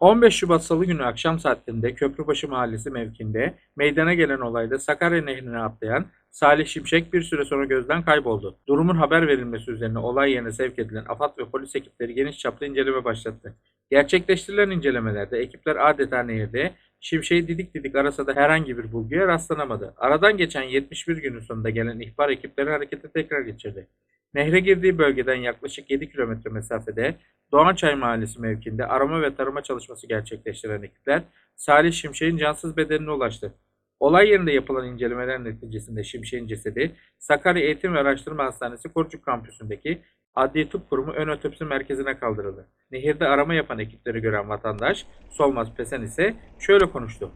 15 Şubat Salı günü akşam saatlerinde Köprübaşı Mahallesi mevkinde meydana gelen olayda Sakarya Nehri'ne atlayan Salih Şimşek bir süre sonra gözden kayboldu. Durumun haber verilmesi üzerine olay yerine sevk edilen AFAD ve polis ekipleri geniş çaplı inceleme başlattı. Gerçekleştirilen incelemelerde ekipler adeta nehirde Şimşek'i didik didik arasa da herhangi bir bulguya rastlanamadı. Aradan geçen 71 günün sonunda gelen ihbar ekipleri harekete tekrar geçirdi. Nehre girdiği bölgeden yaklaşık 7 kilometre mesafede Doğançay Mahallesi mevkinde arama ve tarama çalışması gerçekleştiren ekipler Salih Şimşek'in cansız bedenine ulaştı. Olay yerinde yapılan incelemeler neticesinde Şimşek'in cesedi Sakarya Eğitim ve Araştırma Hastanesi Korucuk Kampüsü'ndeki Adli Tıp Kurumu ön otopsi merkezine kaldırıldı. Nehirde arama yapan ekipleri gören vatandaş Solmaz Pesen ise şöyle konuştu.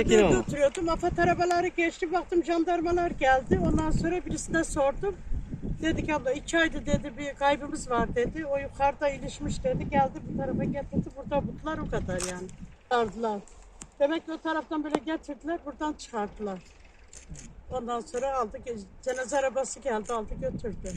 Çekin Ben oğlum. oturuyordum. Afat arabaları geçti. Baktım jandarmalar geldi. Ondan sonra birisine sordum. Dedi ki abla iki ayda dedi bir kaybımız var dedi. O yukarıda ilişmiş dedi. Geldi bu tarafa getirdi. Burada buldular o kadar yani. Aldılar. Demek ki o taraftan böyle getirdiler. Buradan çıkarttılar. Ondan sonra aldı. Cenaze arabası geldi aldı götürdü.